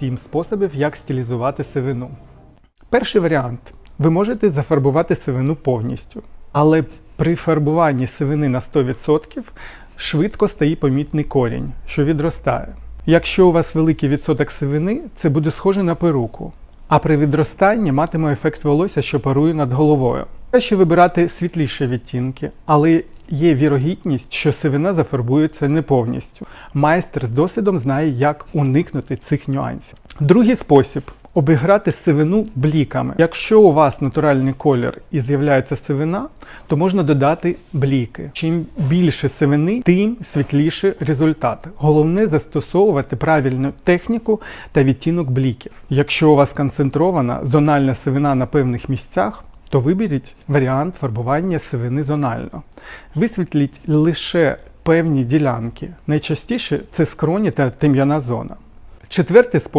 7 способів, як стилізувати сивину. Перший варіант. Ви можете зафарбувати сивину повністю, але при фарбуванні сивини на 100% швидко стає помітний корінь, що відростає. Якщо у вас великий відсоток сивини, це буде схоже на перуку, а при відростанні матиме ефект волосся, що парує над головою. Краще вибирати світліші відтінки, але є вірогідність, що сивина зафарбується не повністю. Майстер з досвідом знає, як уникнути цих нюансів. Другий спосіб обіграти сивину бліками. Якщо у вас натуральний колір і з'являється сивина, то можна додати бліки. Чим більше сивини, тим світліший результат. Головне застосовувати правильну техніку та відтінок бліків. Якщо у вас концентрована зональна сивина на певних місцях, то виберіть варіант фарбування сивини зонально. Висвітліть лише певні ділянки. Найчастіше це скроні та тем'яна зона. Четвертий спосіб